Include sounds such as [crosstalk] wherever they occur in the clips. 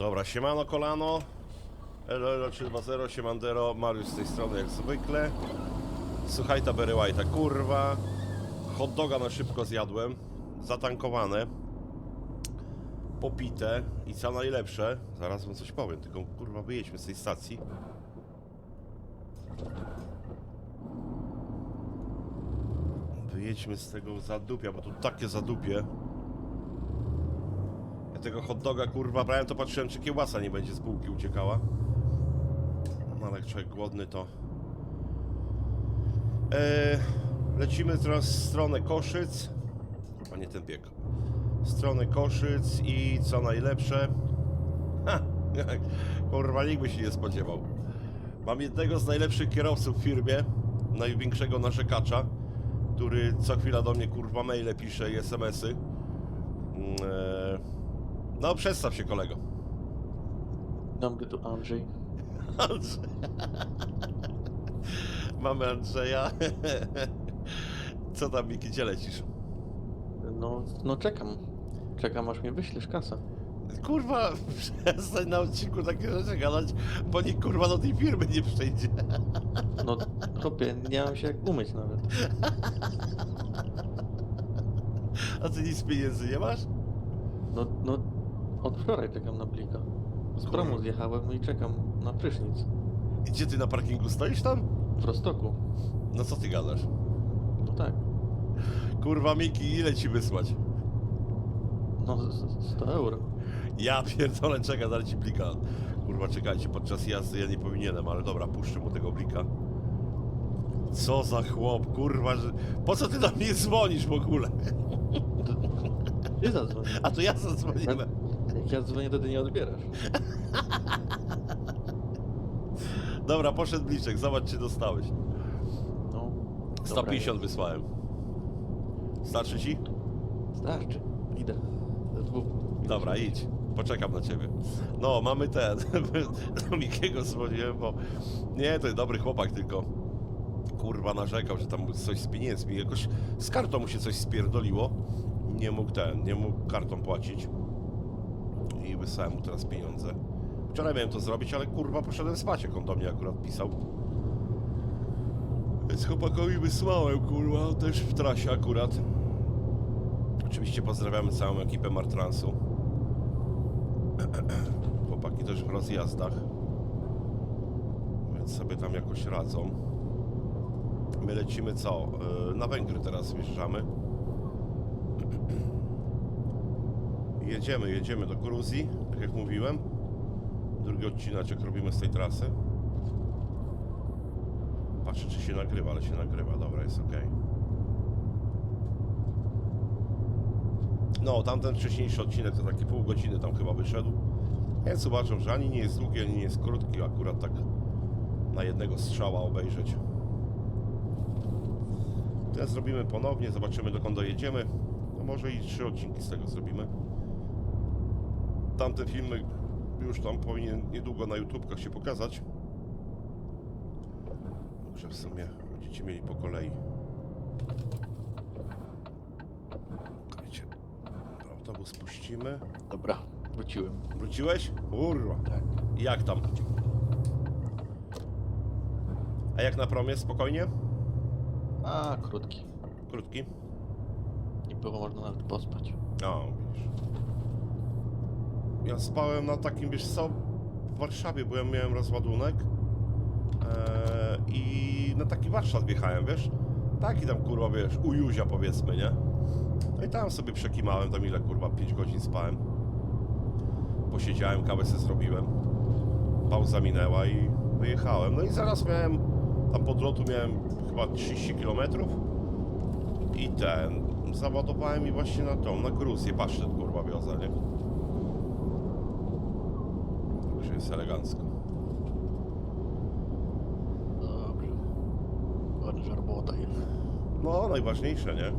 Dobra, siemano kolano. Elo, elo 320, siemandero, Mariusz z tej strony jak zwykle. Słuchaj ta Berry kurwa. Hot doga na szybko zjadłem. Zatankowane. Popite. I co najlepsze, zaraz wam coś powiem, tylko kurwa wyjedźmy z tej stacji. Wyjedźmy z tego zadupia, bo tu takie zadupie. Tego hot doga kurwa brałem, to patrzyłem czy kiełbasa nie będzie z bułki uciekała. No ale jak człowiek głodny to... Eee, lecimy teraz w stronę Koszyc. Kurwa nie ten bieg. Stronę Koszyc i co najlepsze... Ha! [laughs] Kurwa nikt by się nie spodziewał. Mam jednego z najlepszych kierowców w firmie, największego narzekacza, który co chwila do mnie kurwa maile pisze i smsy. Mm, Eee, no przedstaw się kolego. Dobry tu Andrzej. Andrzej. [laughs] Mamy Andrzeja. [laughs] Co tam Miki, gdzie lecisz? No, no czekam. Czekam aż mnie wyślesz kasę. Kurwa, [laughs] przestań na odcinku takie rzeczy gadać, bo nikt kurwa do tej firmy nie przejdzie. No chłopie, nie mam się jak umyć nawet. A ty nic pieniędzy nie masz? No, no od wczoraj czekam na blika. Z promu zjechałem i czekam na prysznic. I gdzie ty na parkingu stoisz tam? W Rostoku. No co ty gadasz? No tak. Kurwa Miki, ile ci wysłać? No z- z- 100 euro. Ja pierdolę, czekaj, zaraz ci blika. Kurwa, czekajcie, podczas jazdy ja nie powinienem, ale dobra, puszczę mu tego blika. Co za chłop, kurwa, że... Po co ty do mnie dzwonisz w ogóle? Ty zadzwoń. A to ja zadzwoniłem. Jak ja dzwonię, to ty nie odbierasz. [laughs] Dobra, poszedł bliczek, zobacz czy dostałeś. No. 150 wysłałem. Starczy ci? Starczy. Idę. Do dwóch. Dobra, idź. Poczekam na ciebie. No, mamy ten. [laughs] Do Mikiego dzwoniłem, bo... Nie, to jest dobry chłopak, tylko... Kurwa narzekał, że tam coś z pieniędzmi. Jakoś z kartą mu się coś spierdoliło. Nie mógł ten, nie mógł kartą płacić. I wysłałem mu teraz pieniądze. Wczoraj miałem to zrobić, ale kurwa poszedłem spać, jak on do mnie akurat pisał. Więc chłopakowi wysłałem, kurwa, też w trasie akurat. Oczywiście pozdrawiamy całą ekipę Martransu. [clears throat] Chłopaki też w rozjazdach. Więc sobie tam jakoś radzą. My lecimy co? Yy, Na Węgry teraz wjeżdżamy. [clears throat] Jedziemy, jedziemy do Gruzji, tak jak mówiłem. Drugi odcinaczek robimy z tej trasy. Patrzę czy się nagrywa, ale się nagrywa, dobra, jest ok. No, tamten wcześniejszy odcinek to takie pół godziny tam chyba wyszedł. Więc uważam, że ani nie jest długi, ani nie jest krótki, akurat tak na jednego strzała obejrzeć. Ten zrobimy ponownie, zobaczymy dokąd dojedziemy. No może i trzy odcinki z tego zrobimy. Tamten filmy już tam powinien niedługo na YouTubkach się pokazać. Także w sumie będziecie mieli po kolei. Dobra, Autobus puścimy. Dobra, wróciłem. Wróciłeś? Kurwa. Tak. Jak tam? A jak na promie? Spokojnie? A, krótki. Krótki? Nie było można nawet pospać. O, widzisz. Ja spałem na takim, wiesz co, w Warszawie byłem, miałem rozładunek eee, i na taki warsztat wjechałem, wiesz? Taki tam, kurwa, wiesz, u Józia powiedzmy, nie? No i tam sobie przekimałem, tam ile, kurwa, 5 godzin spałem. Posiedziałem, kawę sobie zrobiłem. Pauza minęła i wyjechałem. No i zaraz miałem, tam po drotu miałem chyba 30 kilometrów. I ten, załadowałem i właśnie na tą, na Gruzję pasztet kurwa wiozę, nie? Także jest elegancko. Dobrze. Ładna żarbota jest. No, najważniejsze, nie?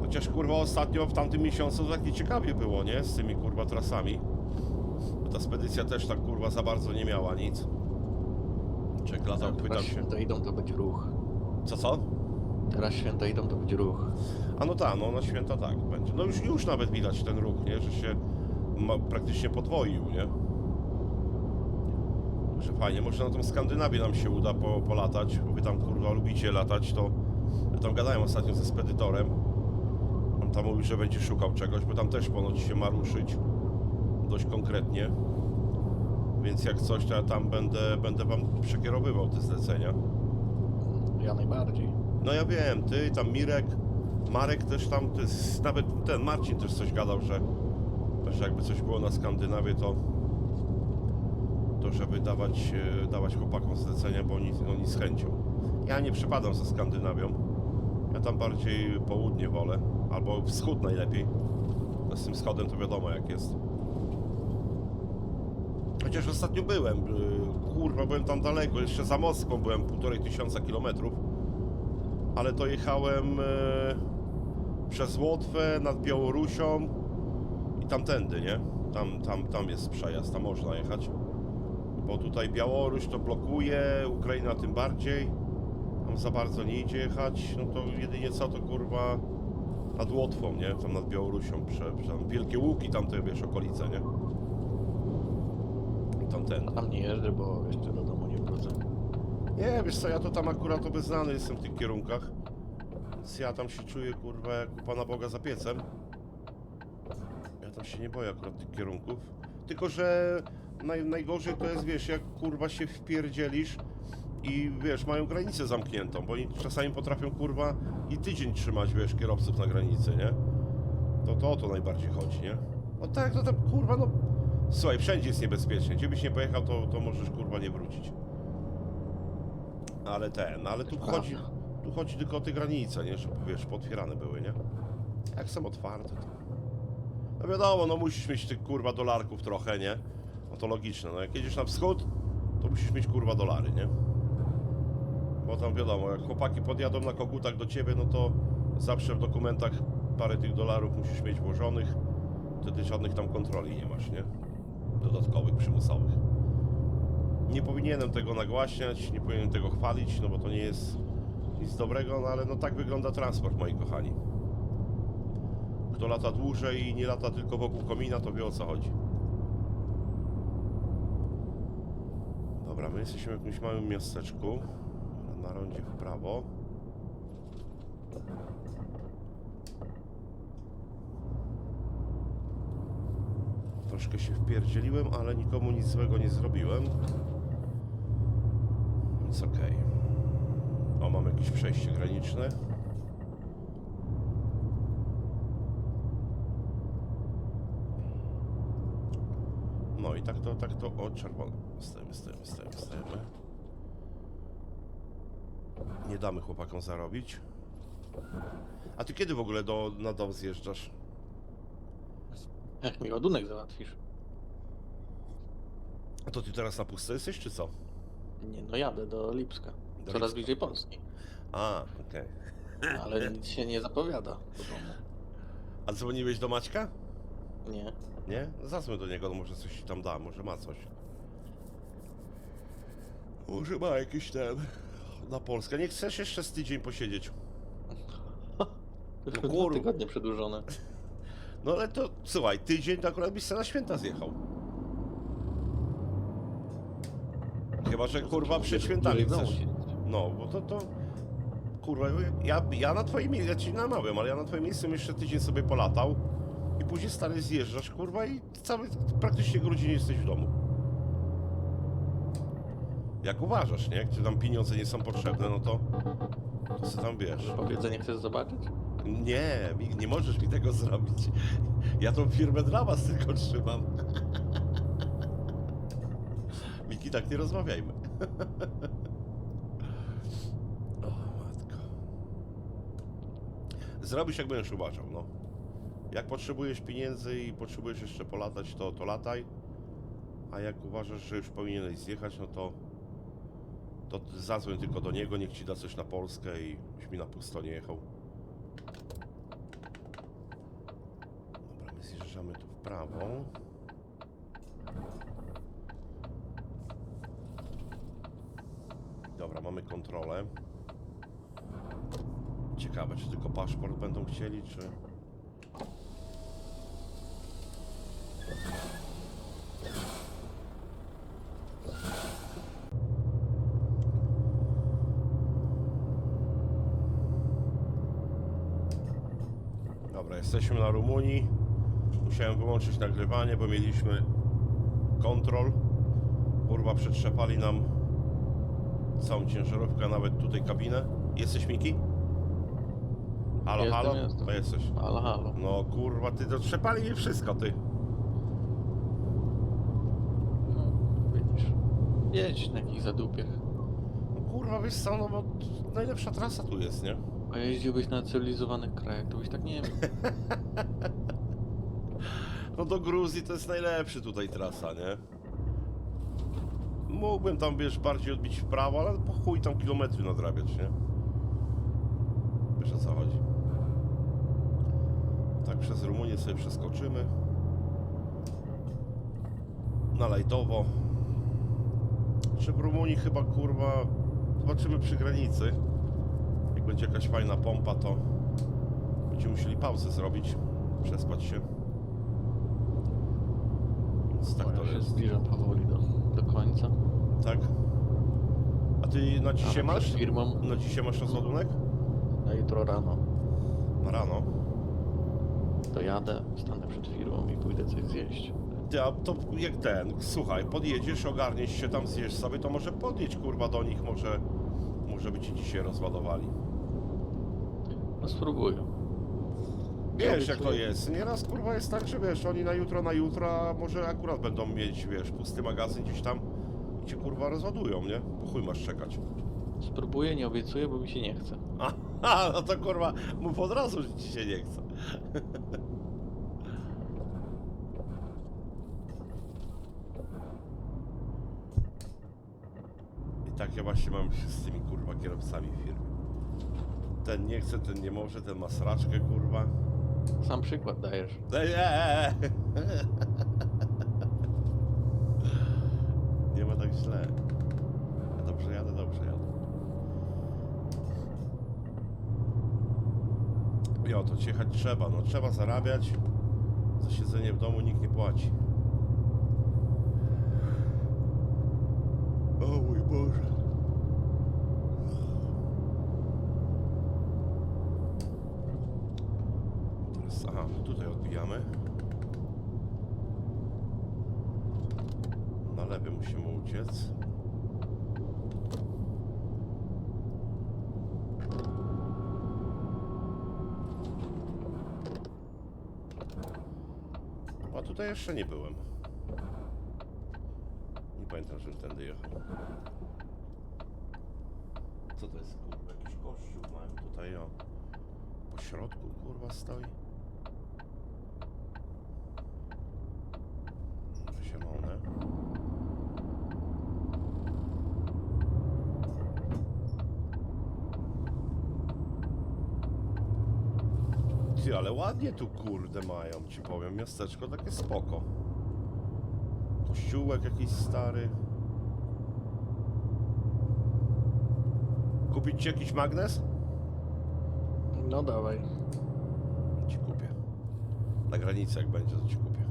Chociaż kurwa ostatnio w tamtym miesiącu to takie ciekawie było, nie? Z tymi kurwa trasami. Bo ta spedycja też tak kurwa za bardzo nie miała nic. Czek latał, Jak pytam teraz się. święta idą, to będzie ruch. Co, co? Teraz święta idą, to będzie ruch. A no tak, no na święta tak będzie. No już, już nawet widać ten ruch, nie? Że się ma, praktycznie podwoił, nie? Że fajnie, może na tą Skandynawię nam się uda po, polatać, bo wy tam kurwa lubicie latać, to ja tam gadałem ostatnio ze spedytorem. On tam mówił, że będzie szukał czegoś, bo tam też ponoć się ma ruszyć dość konkretnie. Więc jak coś, to ja tam będę, będę wam przekierowywał te zlecenia. Ja najbardziej. No ja wiem, ty, tam Mirek, Marek też tam, jest, nawet ten Marcin też coś gadał, że, że jakby coś było na Skandynawie, to to żeby dawać, e, dawać chłopakom zlecenia, bo oni, oni z chęcią. Ja nie przepadam za Skandynawią. Ja tam bardziej południe wolę, albo wschód najlepiej. No z tym wschodem to wiadomo jak jest. Chociaż ostatnio byłem, y, kurwa, byłem tam daleko, jeszcze za Moskwą byłem półtorej tysiąca kilometrów ale to jechałem e, przez Łotwę, nad Białorusią tamtędy, nie? Tam, tam, tam jest przejazd, tam można jechać. Bo tutaj Białoruś to blokuje, Ukraina tym bardziej. Tam za bardzo nie idzie jechać, no to jedynie co to kurwa nad Łotwą, nie? Tam nad Białorusią, prze, prze, tam Wielkie Łuki, tam te wiesz, okolice, nie? Tamtędy. Tam nie jeżdżę, bo jeszcze do domu nie wrócę. Nie, wiesz co, ja to tam akurat obeznany jestem w tych kierunkach. Więc ja tam się czuję, kurwa, jak u Pana Boga za piecem. Ja tam się nie boję akurat tych kierunków. Tylko, że naj, najgorzej to jest, wiesz, jak kurwa się wpierdzielisz i wiesz, mają granicę zamkniętą, bo oni czasami potrafią, kurwa, i tydzień trzymać, wiesz, kierowców na granicy, nie? To to o to najbardziej chodzi, nie? No tak, no tam, kurwa, no... Słuchaj, wszędzie jest niebezpiecznie. Gdzie byś nie pojechał, to, to możesz, kurwa, nie wrócić. Ale ten, ale tu chodzi, tu chodzi tylko o te granice, nie? Żeby, wiesz, potwierane były, nie? Jak są otwarte, to... No wiadomo, no musisz mieć tych, kurwa, dolarków trochę, nie? No to logiczne, no jak jedziesz na wschód, to musisz mieć, kurwa, dolary, nie? Bo tam wiadomo, jak chłopaki podjadą na kogutach do ciebie, no to zawsze w dokumentach parę tych dolarów musisz mieć włożonych, wtedy żadnych tam kontroli nie masz, nie? Dodatkowych, przymusowych. Nie powinienem tego nagłaśniać, nie powinienem tego chwalić, no bo to nie jest nic dobrego, no ale no tak wygląda transport, moi kochani. Kto lata dłużej i nie lata tylko wokół komina, to wie o co chodzi. Dobra, my jesteśmy w jakimś małym miasteczku. Na rondzie w prawo. Troszkę się wpierdzieliłem, ale nikomu nic złego nie zrobiłem. Więc okej. O, mam jakieś przejście graniczne. No i tak to, tak to, o czerwone. Stajemy, stajemy, stajemy, stajemy. Nie damy chłopakom zarobić. A ty kiedy w ogóle do, na dom zjeżdżasz? Jak mi ładunek załatwisz? A to ty teraz na pusto jesteś, czy co? Nie, no jadę do Lipska. Do Coraz Lipska. bliżej Polski. A, okej. Ale nic się nie zapowiada. A dzwoniłeś do Maćka? Nie. Nie? Zadzwoń do niego, no może coś tam da, może ma coś. Może ma jakiś ten... Na Polskę. Nie chcesz jeszcze z tydzień posiedzieć? Dwa kurwa. tygodnie przedłużone. No ale to, słuchaj, tydzień to akurat byś se na święta zjechał. Chyba, że kurwa przed świętami chcesz. No, bo to to... Kurwa, ja, ja na twoim miejscu, ja ci namawiam, ale ja na twoim miejscu bym jeszcze tydzień sobie polatał i później stary zjeżdżasz, kurwa, i cały, praktycznie godziny jesteś w domu. Jak uważasz, nie? Ci tam pieniądze nie są potrzebne, no to... To co tam wiesz? Powiedzenie chcesz zobaczyć? Nie, mi- nie możesz mi tego zrobić. Ja tą firmę dla was tylko trzymam. Miki, tak nie rozmawiajmy. O, matko. Zrobisz jak będziesz uważał, no. Jak potrzebujesz pieniędzy i potrzebujesz jeszcze polatać, to, to lataj. A jak uważasz, że już powinieneś zjechać, no to to zadzwoń tylko do niego, niech ci da coś na Polskę i byś mi na pusto nie jechał. Dobra, my zjeżdżamy tu w prawo. Dobra, mamy kontrolę. Ciekawe, czy tylko paszport będą chcieli, czy... Dobra, jesteśmy na Rumunii. Musiałem wyłączyć nagrywanie, bo mieliśmy kontrol. Kurwa, przetrzepali nam całą ciężarówkę, nawet tutaj kabinę. Jesteś Miki? Halo, Jestem, halo? jestem. No jesteś. Halo, halo. No kurwa, ty dotrzepali mi wszystko, ty. Jedź na jakichś zadupiach. No kurwa, wiesz co, no bo najlepsza trasa tu jest, nie? A jeździłbyś na cywilizowanych krajach, to byś tak nie wiem. [laughs] No do Gruzji to jest najlepszy tutaj trasa, nie? Mógłbym tam, wiesz, bardziej odbić w prawo, ale po chuj tam kilometry nadrabiać, nie? Wiesz o co chodzi. Tak przez Rumunię sobie przeskoczymy. Na lajtowo. Czy w Rumunii chyba, kurwa, zobaczymy przy granicy. Jak będzie jakaś fajna pompa, to będziemy musieli pauzę zrobić, przespać się. Więc tak to się jest. zbliżam powoli do, do końca. Tak? A ty na dzisiaj Ale masz? przed firmą Na dzisiaj masz rozładunek? na jutro rano Na rano. dojadę, stanę przed firmą i pójdę coś zjeść. Ty, a to jak ten, słuchaj, podjedziesz, ogarniesz się tam, zjesz sobie, to może podjedź kurwa do nich, może, może by ci dzisiaj rozładowali. No spróbuję. Wiesz jak to jest, nieraz kurwa jest tak, że wiesz, oni na jutro, na jutro, a może akurat będą mieć, wiesz, pusty magazyn gdzieś tam i cię kurwa rozładują, nie? Po chuj masz czekać. Spróbuję, nie obiecuję, bo mi się nie chce. [laughs] Aha, no to kurwa, mów od razu, że ci się nie chce. [laughs] I takie właśnie mam z tymi kurwa kierowcami w firmie. Ten nie chce, ten nie może, ten ma sraczkę kurwa. Sam przykład dajesz. Ej, ej, ej. Nie ma tak źle. Ja dobrze jadę, dobrze jadę. Jo, to jechać trzeba, no trzeba zarabiać. Za siedzenie w domu nikt nie płaci. O mój Boże. Teraz, aha, tutaj odbijamy. Na lewy musimy uciec. A tutaj jeszcze nie byłem. Nie pamiętam, żebym tędy jechał. Co to jest, kurwa? Jakiś kościół mają tutaj, o. Po środku, kurwa, stoi. Może się mąnę. Ty, ale ładnie tu kurde mają, ci powiem. Miasteczko takie spoko. Kościółek jakiś stary. Kupić ci jakiś magnes? No dawaj. Ci kupię. Na granicy jak będzie, to ci kupię.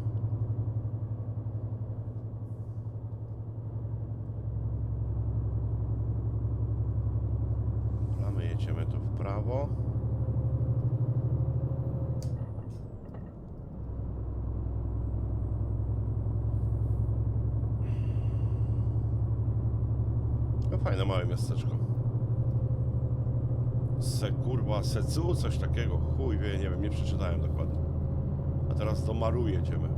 Dobra, my jedziemy tu w prawo. No fajne małe miasteczko. Se kurwa, Secu, coś takiego, chuj wie, nie wiem, nie przeczytałem dokładnie. A teraz do Maru jedziemy.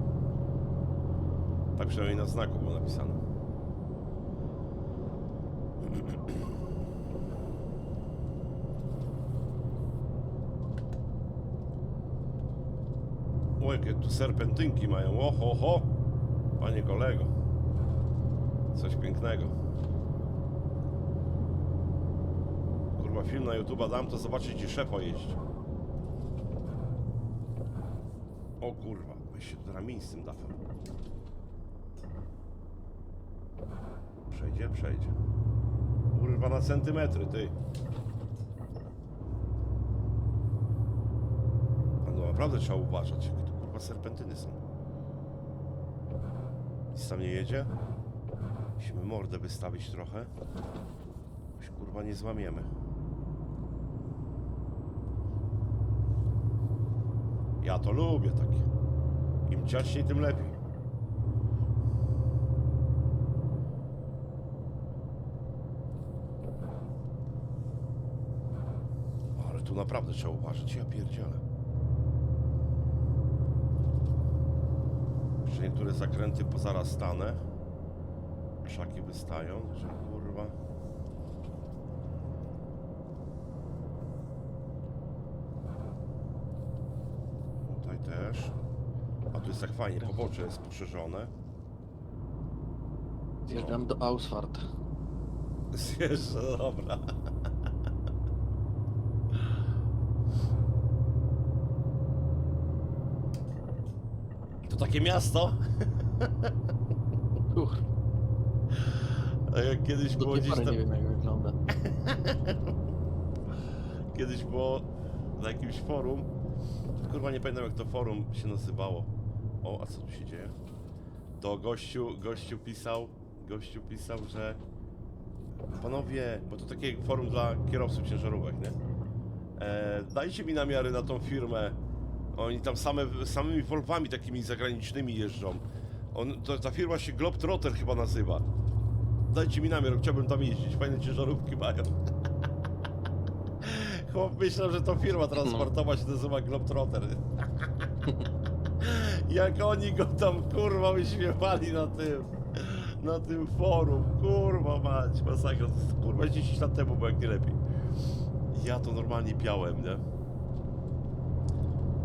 Tak przynajmniej na znaku było napisane. [clears throat] O, jakie tu serpentynki mają, oho, ho! Panie kolego. Coś pięknego. Film na YouTube'a dam, to zobaczyć i szepo jeździ. O kurwa, weź się tu ramień z tym dachem. Przejdzie, przejdzie. Kurwa, na centymetry, ty. No naprawdę trzeba uważać, jakie tu kurwa serpentyny są. Nic tam nie jedzie? Musimy mordę wystawić trochę. Kurwa nie złamiemy. Ja to lubię takie. Im ciaśniej, tym lepiej. Ale tu naprawdę trzeba uważać, ja pierdzielę. Jeszcze niektóre zakręty po zaraz stanę. Krzaki wystają, że kurwa. Tutaj też. A tu jest tak fajnie, pobocze jest poszerzone. Zjeżdżam do Ausfart. Zjeżdża, dobra. To takie miasto? Uch, A jak kiedyś do było tej gdzieś pory tam, nie wiem jak wygląda. [laughs] kiedyś było na jakimś forum, kurwa nie pamiętam jak to forum się nazywało. O, a co tu się dzieje? To gościu, gościu pisał, gościu pisał, że panowie, bo to takie forum dla kierowców ciężarówek, nie? E, dajcie mi namiary na tą firmę. Oni tam same, samymi Volvami takimi zagranicznymi jeżdżą. On, to, ta firma się Globetrotter chyba nazywa. Dajcie mi namiar, chciałbym tam jeździć. Fajne ciężarówki mają. Chłop myślał, że to firma transportowa się nazywa Globetrotter. [laughs] Jak oni go tam kurwa wyśmiewali na tym. Na tym forum. Kurwa mać, masakra. Kurwa 10 lat temu było jak nie lepiej. Ja to normalnie piałem, nie?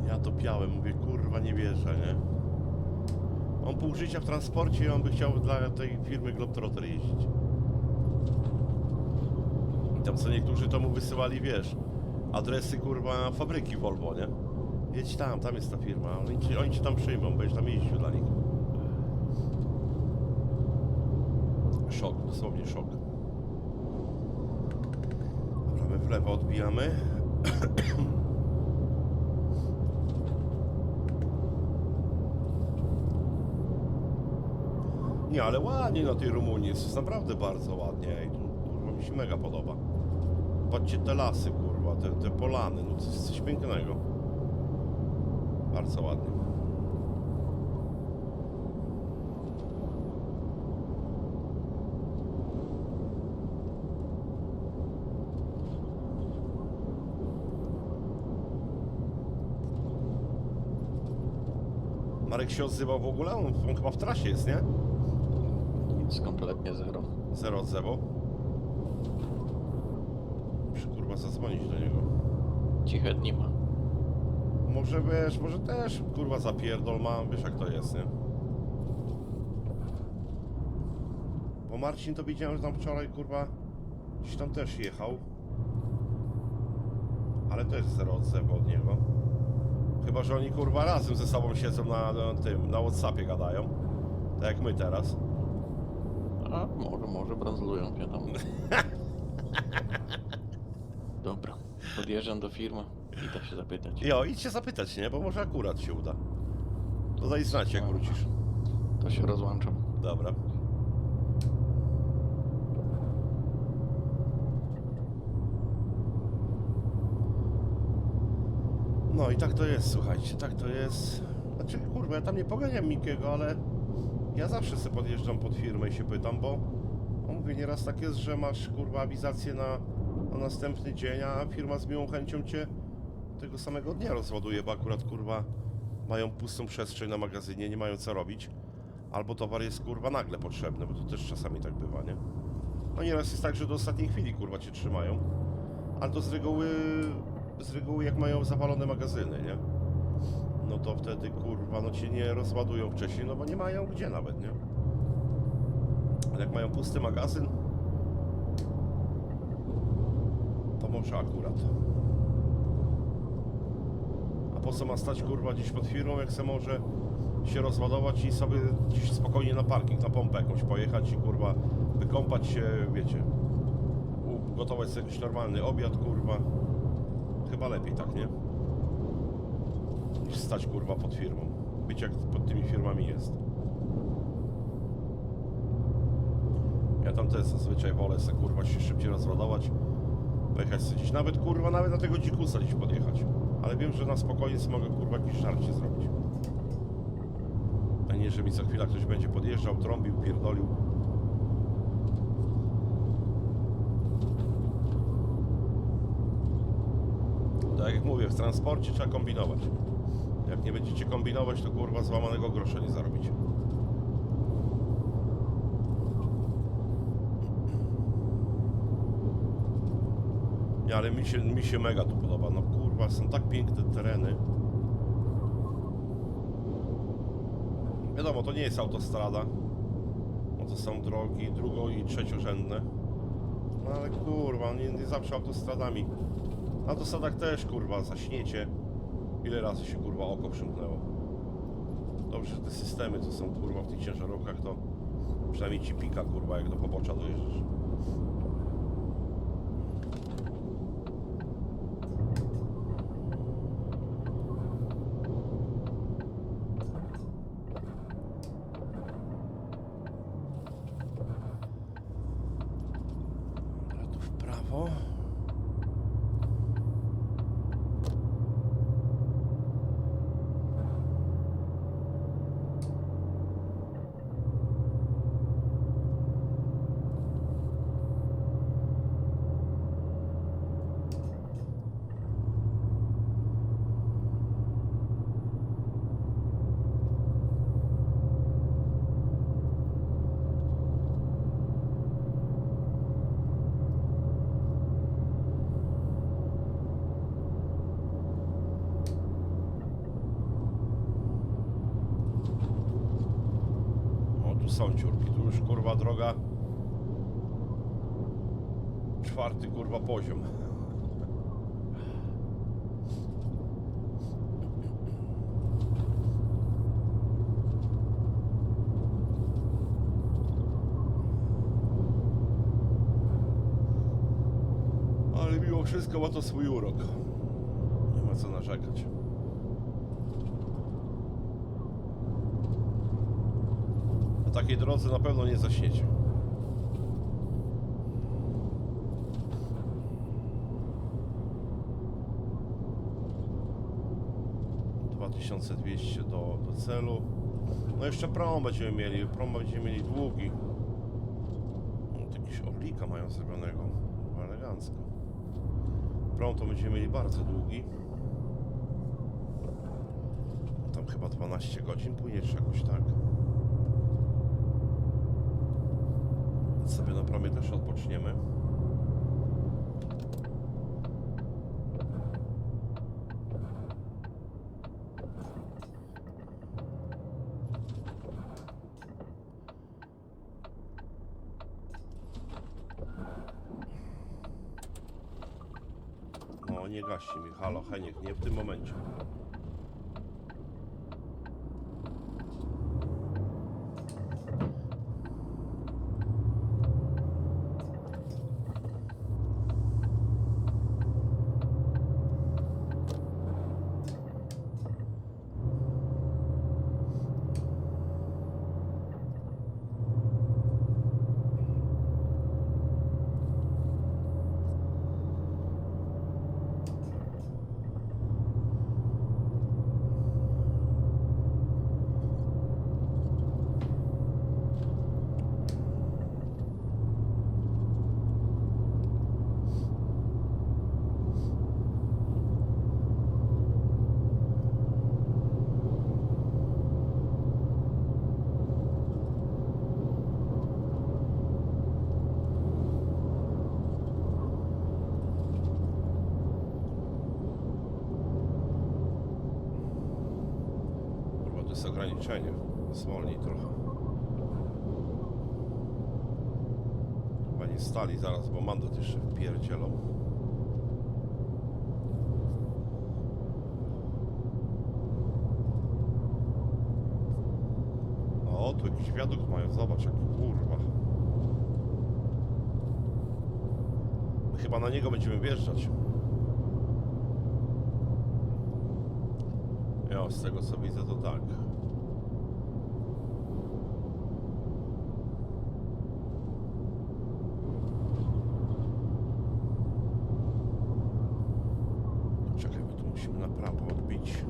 Ja to piałem, mówię, kurwa nie wierzę, nie? On pół życia w transporcie i on by chciał dla tej firmy Globetrotter jeździć. I tam co niektórzy to mu wysyłali, wiesz, adresy kurwa fabryki Volvo, nie? Jedź tam, tam jest ta firma, oni cię, oni tam przyjmą, będziesz tam jeździł dla nich. Szok, dosłownie szok. Dobra, my w lewo odbijamy. [coughs] Nie, ale ładnie na tej Rumunii jest, jest naprawdę bardzo ładnie i tu kurwa mi się mega podoba. Patrzcie te lasy, kurwa, te, te polany, no to jest coś pięknego. Bardzo ładnie. Marek się odzywał w ogóle? On, on chyba w trasie jest, nie? Nic kompletnie zero. Zero odzewu. Zadzwonić do niego. Ciche dni ma. Może wiesz, może też kurwa zapierdol mam, wiesz jak to jest, nie? Bo Marcin to widziałem, tam wczoraj kurwa gdzieś tam też jechał. Ale też zero odzewu od niego. Chyba, że oni kurwa razem ze sobą siedzą na, na tym, na Whatsappie gadają. Tak jak my teraz. A może, może branzlują się [laughs] tam. Podjeżdżam do firmy i tak się zapytać. Jo, idźcie zapytać, nie? Bo może akurat się uda. To daj znać jak wrócisz. To się rozłączam. Dobra. No i tak to jest, słuchajcie, tak to jest. Znaczy, kurwa, ja tam nie poganiam Mikiego, ale ja zawsze sobie podjeżdżam pod firmę i się pytam, bo on mówi, nieraz tak jest, że masz, kurwa, awizację na, na następny dzień, a firma z miłą chęcią cię tego samego dnia rozładuje, bo akurat, kurwa, mają pustą przestrzeń na magazynie, nie mają co robić. Albo towar jest kurwa nagle potrzebny, bo to też czasami tak bywa, nie? No nieraz jest tak, że do ostatniej chwili kurwa cię trzymają, ale to z reguły, z reguły jak mają zawalone magazyny, nie? No to wtedy kurwa, no cię nie rozładują wcześniej, no bo nie mają gdzie nawet, nie? Ale jak mają pusty magazyn, to może akurat. A po co ma stać kurwa gdzieś pod firmą, jak se może się rozładować i sobie gdzieś spokojnie na parking, na pompę jakąś pojechać i kurwa wykąpać się, wiecie, ugotować sobie jakiś normalny obiad, kurwa. Chyba lepiej tak, nie? Niż stać kurwa pod firmą. Być jak pod tymi firmami jest. Ja tam też zazwyczaj wolę sobie kurwa się szybciej rozładować, pojechać gdzieś, nawet kurwa, nawet na tego dzikusa gdzieś podjechać. Ale wiem, że na spokojnie mogę kurwa jakieś żarcie zrobić. A nie, że mi co chwila ktoś będzie podjeżdżał, trąbił, pierdolił. Tak jak mówię, w transporcie trzeba kombinować. Jak nie będziecie kombinować, to kurwa złamanego grosza nie zarobicie. Nie, ale mi się, mi się mega tu podoba. No kurwa, są tak piękne tereny. Wiadomo, to nie jest autostrada. No to są drogi drugo- i trzeciorzędne. No ale kurwa, nie, nie zawsze autostradami. Na autostradach też kurwa, zaśniecie. Ile razy się kurwa oko przymknęło. Dobrze, że te systemy co są kurwa w tych ciężarówkach to przynajmniej ci pika kurwa jak do pobocza dojeżdżasz. Dobra, tu w prawo. O, tu są ciurki, tu już kurwa droga. Czwarty kurwa poziom. Ale mimo wszystko ma to swój urok. Nie ma co narzekać. Na takiej drodze na pewno nie zaśniecie. Dwa tysiące dwieście do, do celu. No jeszcze prom będziemy mieli. Prom będziemy mieli długi. No, jakieś orlika mają zrobionego. Elegancko. Prom to będziemy mieli bardzo długi. Tam chyba 12 godzin płynie, czy jakoś tak. Więc sobie na promie też odpoczniemy. No nie gaści mi, halo, Heniek, nie w tym momencie. Kurwa, to jest ograniczenie. Zwolnij trochę. Chyba nie stali zaraz, bo mandat jeszcze wpierdzielą. O, tu jakiś wiadukt mają, zobacz jaki kurwa. My chyba na niego będziemy wjeżdżać. Ja, z tego co widzę to tak. Czekaj, bo tu musimy naprawić.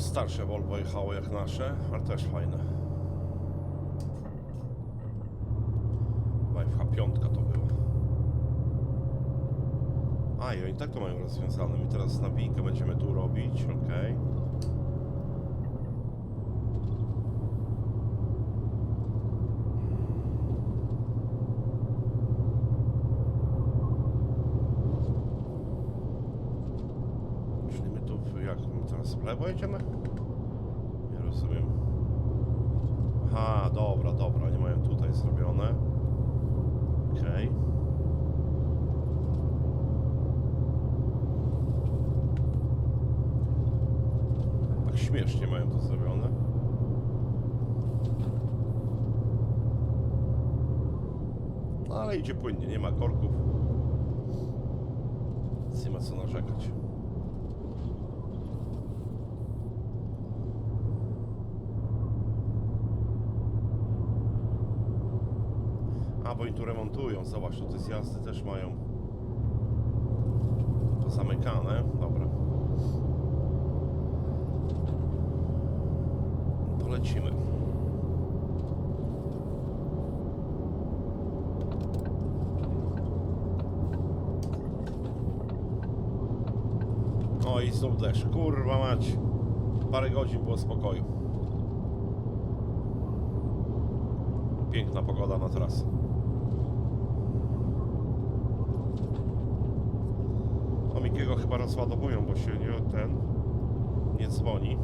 Starsze Volvo jechało jak nasze, ale też fajne. Chyba FH5 to była. A i oni tak to mają rozwiązane. My teraz nawijkę będziemy tu robić, okej. Czyli my tu, w- jak my teraz w lewo jedziemy? Nie rozumiem. Aha, dobra, dobra, nie mają tutaj zrobione. Okej. Tak śmiesznie mają to zrobione. No ale idzie płynnie, nie ma korków. Więc nie ma co narzekać. A, bo oni tu remontują, zobacz, tu te zjazdy też mają pozamykane. Dobra. To. O i znów deszcz, kurwa mać. Parę godzin było spokoju. Piękna pogoda na trasę. O Mikiego chyba rozładowują, bo się nie ten nie dzwoni.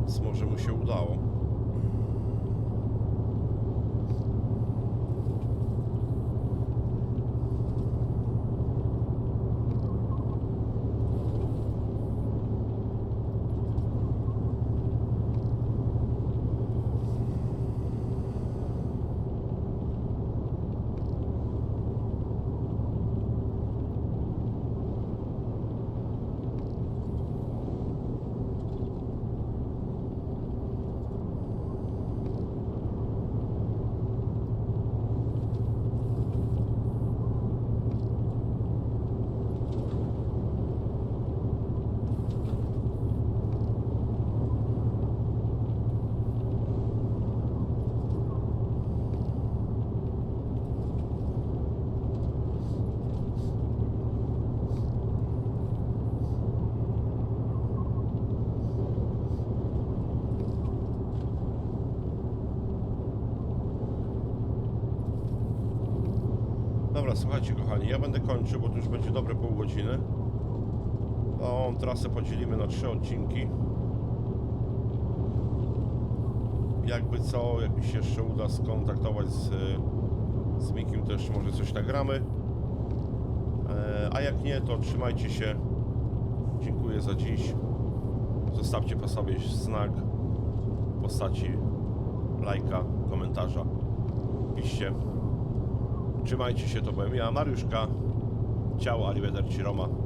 Więc może mu się udało. Dobra, słuchajcie kochani, ja będę kończył, bo to już będzie dobre pół godziny. Tą trasę podzielimy na trzy odcinki. Jakby co, jak mi się jeszcze uda skontaktować z, z Mikim, też może coś nagramy. E, a jak nie, to trzymajcie się. Dziękuję za dziś. Zostawcie po sobie znak w postaci lajka, komentarza. Piszcie. Trzymajcie się, to byłem ja, Mariuszka. Ciao, arrivederci Roma.